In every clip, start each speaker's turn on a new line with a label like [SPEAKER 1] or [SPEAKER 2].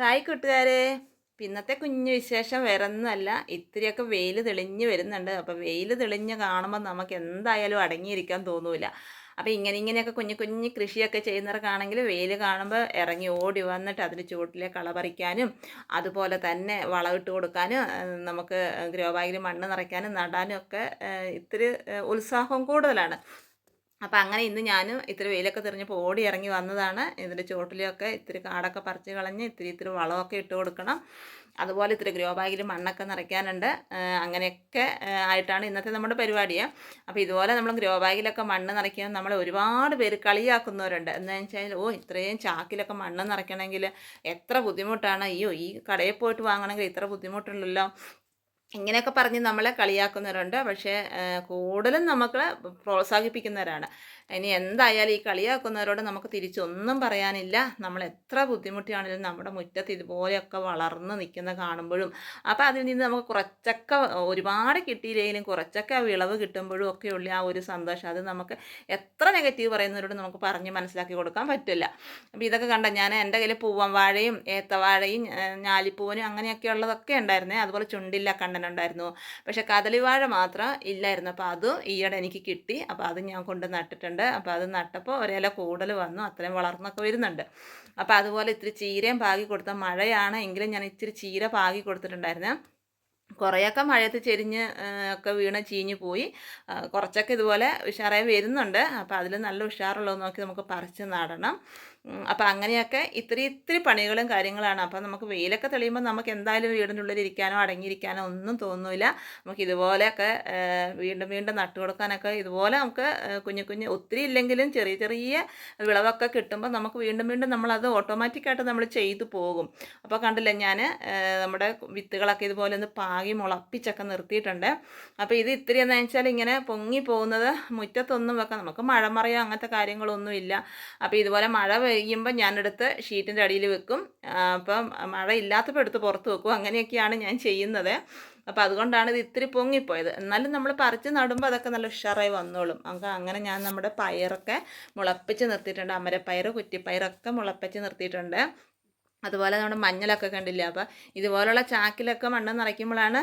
[SPEAKER 1] Hi കൂട്ടുകാരെ. ഇന്നത്തെ കുഞ്ഞു വിശേഷം വേറെ ഒന്നുമല്ല ഇത്തിരിയൊക്കെ വെയിൽ തെളിഞ്ഞ് വരുന്നുണ്ട്. അപ്പോൾ വെയിൽ തെളിഞ്ഞ് കാണുമ്പോൾ നമുക്ക് എന്തായാലും അടങ്ങിയിരിക്കാൻ തോന്നൂല. അപ്പോൾ ഇങ്ങനെ ഇങ്ങനെയൊക്കെ കുഞ്ഞു കുഞ്ഞു കൃഷിയൊക്കെ ചെയ്യുന്നവർക്കാണെങ്കിൽ വെയിൽ കാണുമ്പോൾ ഇറങ്ങി ഓടി വന്നിട്ട് അതിന് ചുവട്ടിലെ കള പറിക്കാനും അതുപോലെ തന്നെ വളമിട്ട് കൊടുക്കാനും നമുക്ക് ഗ്രോ ബാഗിൽ മണ്ണ് നിറയ്ക്കാനും നടാനും ഒക്കെ ഇത്തിരി ഉത്സാഹം കൂടുതലാണ്. അപ്പോൾ അങ്ങനെ ഇന്ന് ഞാനും ഇത്തിരി വെയിലൊക്കെ തെറിഞ്ഞപ്പോൾ ഓടി ഇറങ്ങി വന്നതാണ്. ഇതിന്റെ ചുവട്ടിലൊക്കെ ഇത്തിരി കാടൊക്കെ പറിച്ച് കളഞ്ഞ് ഇത്തിരി ഇത്തിരി വളമൊക്കെ ഇട്ട് കൊടുക്കണം. അതുപോലെ ഇത്തിരി ഗ്രോ ബാഗിൽ മണ്ണൊക്കെ നിറയ്ക്കാനുണ്ട്. അങ്ങനെയൊക്കെ ആയിട്ടാണ് ഇന്നത്തെ നമ്മുടെ പരിപാടിയെ. അപ്പോൾ ഇതുപോലെ നമ്മൾ ഗ്രോ ബാഗിലൊക്കെ മണ്ണ് നിറയ്ക്കാൻ നമ്മൾ ഒരുപാട് പേര് കളിയാക്കുന്നവരുണ്ട്. എന്ന് വെച്ചാൽ ഓ ഇത്രയും ചാക്കിലൊക്കെ മണ്ണ് നിറയ്ക്കണമെങ്കിൽ എത്ര ബുദ്ധിമുട്ടാണ്. അയ്യോ ഈ കടയിൽ പോയിട്ട് വാങ്ങണമെങ്കിൽ ഇത്ര ബുദ്ധിമുട്ടുള്ളല്ലോ ഇങ്ങനെയൊക്കെ പറഞ്ഞ് നമ്മളെ കളിയാക്കുന്നവരുണ്ട്. പക്ഷേ കൂടുതലും നമുക്ക് പ്രോത്സാഹിപ്പിക്കുന്നവരാണ്. ഇനി എന്തായാലും ഈ കളിയാക്കുന്നവരോട് നമുക്ക് തിരിച്ചൊന്നും പറയാനില്ല. നമ്മൾ എത്ര ബുദ്ധിമുട്ടിയാണെങ്കിലും നമ്മുടെ മുറ്റത്ത് ഇതുപോലെയൊക്കെ വളർന്ന് നിൽക്കുന്ന കാണുമ്പോഴും അപ്പോൾ അതിൽ നിന്ന് നമുക്ക് കുറച്ചൊക്കെ ഒരുപാട് കിട്ടിയില്ലെങ്കിലും കുറച്ചൊക്കെ വിളവ് കിട്ടുമ്പോഴും ഒക്കെ ഉള്ള ആ ഒരു സന്തോഷം അത് നമുക്ക് എത്ര നെഗറ്റീവ് പറയുന്നവരോട് നമുക്ക് പറഞ്ഞ് മനസ്സിലാക്കി കൊടുക്കാൻ പറ്റില്ല. അപ്പോൾ ഇതൊക്കെ കണ്ട? ഞാൻ എന്റെ കയ്യിൽ പൂവൻ വാഴയും ഏത്തവാഴയും ഞാലിപ്പൂവനും അങ്ങനെയൊക്കെ ഉള്ളതൊക്കെ ഉണ്ടായിരുന്നേ. അതുപോലെ ചുണ്ടില്ല കണ്ണനുണ്ടായിരുന്നു പക്ഷേ കദളിവാഴ മാത്രം ഇല്ലായിരുന്നു. അപ്പോൾ അതും ഈയിടെ എനിക്ക് കിട്ടി. അപ്പോൾ അത് ഞാൻ കൊണ്ട് നട്ടിട്ടുണ്ട്. അപ്പോൾ അത് നട്ടപ്പോൾ ഒരില കൂടുതൽ വന്നു. അത്രയും വളർന്നൊക്കെ വരുന്നുണ്ട്. അപ്പോൾ അതുപോലെ ഇത്തിരി ചീരയും പാകി കൊടുത്ത മഴയാണ്. എങ്കിലും ഞാൻ ഇത്തിരി ചീര പാകി കൊടുത്തിട്ടുണ്ടായിരുന്നു. കുറേയൊക്കെ മഴയത്ത് ചെരിഞ്ഞ് ഒക്കെ വീണ് ചീഞ്ഞ് പോയി. കുറച്ചൊക്കെ ഇതുപോലെ ഉഷാറായി വരുന്നുണ്ട്. അപ്പോൾ അതിൽ നല്ല ഉഷാറുള്ളത് നോക്കി നമുക്ക് പറിച്ച് നടണം. അപ്പോൾ അങ്ങനെയൊക്കെ ഇത്തിരി ഇത്തിരി പണികളും കാര്യങ്ങളാണ്. അപ്പോൾ നമുക്ക് വെയിലൊക്കെ തെളിയുമ്പോൾ നമുക്ക് എന്തായാലും വീടിന്റെ ഉള്ളിൽ ഇരിക്കാനോ അടങ്ങിയിരിക്കാനോ ഒന്നും തോന്നില്ല നമുക്ക് ഇതുപോലെയൊക്കെ വീണ്ടും വീണ്ടും നട്ടു കൊടുക്കാനൊക്കെ ഇതുപോലെ നമുക്ക് കുഞ്ഞു കുഞ്ഞു ഒത്തിരി ഇല്ലെങ്കിലും ചെറിയ ചെറിയ വിളവൊക്കെ കിട്ടുമ്പോൾ നമുക്ക് വീണ്ടും വീണ്ടും നമ്മളത് ഓട്ടോമാറ്റിക്കായിട്ട് നമ്മൾ ചെയ്തു പോകും. അപ്പോൾ കണ്ടില്ല ഞാൻ നമ്മുടെ വിത്തുകളൊക്കെ ഇതുപോലെ ഒന്ന് പാകി മുളപ്പിച്ചൊക്കെ നിർത്തിയിട്ടുണ്ട്. അപ്പോൾ ഇത് ഇത്തിരി എന്ന് വെച്ചാൽ ഇങ്ങനെ പൊങ്ങി പോകുന്നത് മുറ്റത്തൊന്നും വെക്കാം നമുക്ക് മഴ മറയോ അങ്ങനത്തെ കാര്യങ്ങളൊന്നും ഇല്ല അപ്പോൾ ഇതുപോലെ മഴ പെയ്യുമ്പോൾ ഞാനെടുത്ത് ഷീറ്റിന്റെ അടിയിൽ വെക്കും. അപ്പം മഴ ഇല്ലാത്തപ്പോൾ എടുത്ത് പുറത്ത് വെക്കും. അങ്ങനെയൊക്കെയാണ് ഞാൻ ചെയ്യുന്നത്. അപ്പോൾ അതുകൊണ്ടാണ് ഇത് ഇത്തിരി പൊങ്ങിപ്പോയത്. എന്നാലും നമ്മൾ പറിച്ച് നടുമ്പോൾ അതൊക്കെ നല്ല ഉഷാറായി വന്നോളും. നമുക്ക് അങ്ങനെ ഞാൻ നമ്മുടെ പയറൊക്കെ മുളപ്പിച്ച് നിർത്തിയിട്ടുണ്ട്. അമരപ്പയർ കുറ്റിപ്പയറൊക്കെ മുളപ്പിച്ച് നിർത്തിയിട്ടുണ്ട്. അതുപോലെ നമ്മുടെ മഞ്ഞളൊക്കെ കണ്ടില്ല? അപ്പോൾ ഇതുപോലുള്ള ചാക്കിലൊക്കെ മണ്ണ് നിറയ്ക്കുമ്പോഴാണ്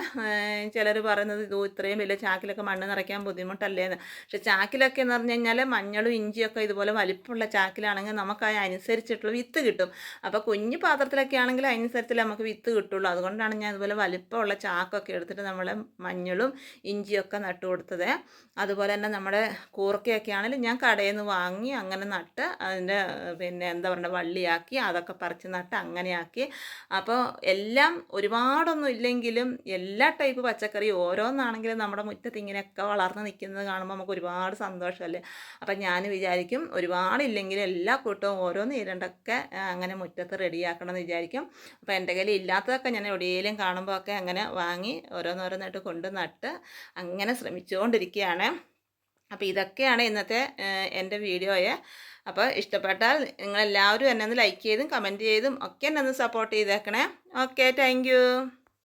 [SPEAKER 1] ചിലർ പറയുന്നത് ഇത് ഇത്രയും വലിയ ചാക്കിലൊക്കെ മണ്ണ് നിറയ്ക്കാൻ ബുദ്ധിമുട്ടല്ലേന്ന്. പക്ഷെ ചാക്കിലൊക്കെ എന്ന് പറഞ്ഞു കഴിഞ്ഞാൽ മഞ്ഞളും ഇഞ്ചിയൊക്കെ ഇതുപോലെ വലിപ്പമുള്ള ചാക്കിലാണെങ്കിൽ നമുക്ക് അതിനനുസരിച്ചിട്ടുള്ള വിത്ത് കിട്ടും. അപ്പോൾ കുഞ്ഞു പാത്രത്തിലൊക്കെ ആണെങ്കിൽ അതിനനുസരിച്ച് നമുക്ക് വിത്ത് കിട്ടുള്ളൂ. അതുകൊണ്ടാണ് ഞാൻ ഇതുപോലെ വലിപ്പമുള്ള ചാക്കൊക്കെ എടുത്തിട്ട് നമ്മൾ മഞ്ഞളും ഇഞ്ചിയൊക്കെ നട്ടു കൊടുത്തത്. അതുപോലെ തന്നെ നമ്മുടെ കൂർക്കയൊക്കെ ആണെങ്കിൽ ഞാൻ കടയിൽ നിന്ന് വാങ്ങി അങ്ങനെ നട്ട് അതിന്റെ പിന്നെ എന്താ പറയുക വള്ളിയാക്കി അതൊക്കെ പറിച്ച് നട്ട് അങ്ങനെയാക്കി. അപ്പോൾ എല്ലാം ഒരുപാടൊന്നും ഇല്ലെങ്കിലും എല്ലാ ടൈപ്പ് പച്ചക്കറി ഓരോന്നാണെങ്കിലും നമ്മുടെ മുറ്റത്ത് ഇങ്ങനെയൊക്കെ വളർന്ന് നിൽക്കുന്നത് കാണുമ്പോൾ നമുക്ക് ഒരുപാട് സന്തോഷമല്ലേ? അപ്പം ഞാൻ വിചാരിക്കും ഒരുപാടില്ലെങ്കിലും എല്ലാ കൂട്ടവും ഓരോന്ന് ഇരണ്ടൊക്കെ അങ്ങനെ മുറ്റത്ത് റെഡിയാക്കണം എന്ന് വിചാരിക്കും. അപ്പോൾ എന്റെ കയ്യിൽ ഇല്ലാത്തതൊക്കെ ഞാൻ എവിടെയെങ്കിലും കാണുമ്പോൾ ഒക്കെ അങ്ങനെ വാങ്ങി ഓരോന്നോരോന്നായിട്ട് കൊണ്ട് നട്ട് അങ്ങനെ ശ്രമിച്ചുകൊണ്ടിരിക്കുകയാണ്. അപ്പോൾ ഇതൊക്കെയാണ് ഇന്നത്തെ എന്റെ വീഡിയോയെ. അപ്പോൾ ഇഷ്ടപ്പെട്ടാൽ നിങ്ങളെല്ലാവരും എന്നെ ഒന്ന് ലൈക്ക് ചെയ്തും കമന്റ് ചെയ്തും ഒക്കെ എന്നെ ഒന്ന് സപ്പോർട്ട് ചെയ്തേക്കണേ. Okay thank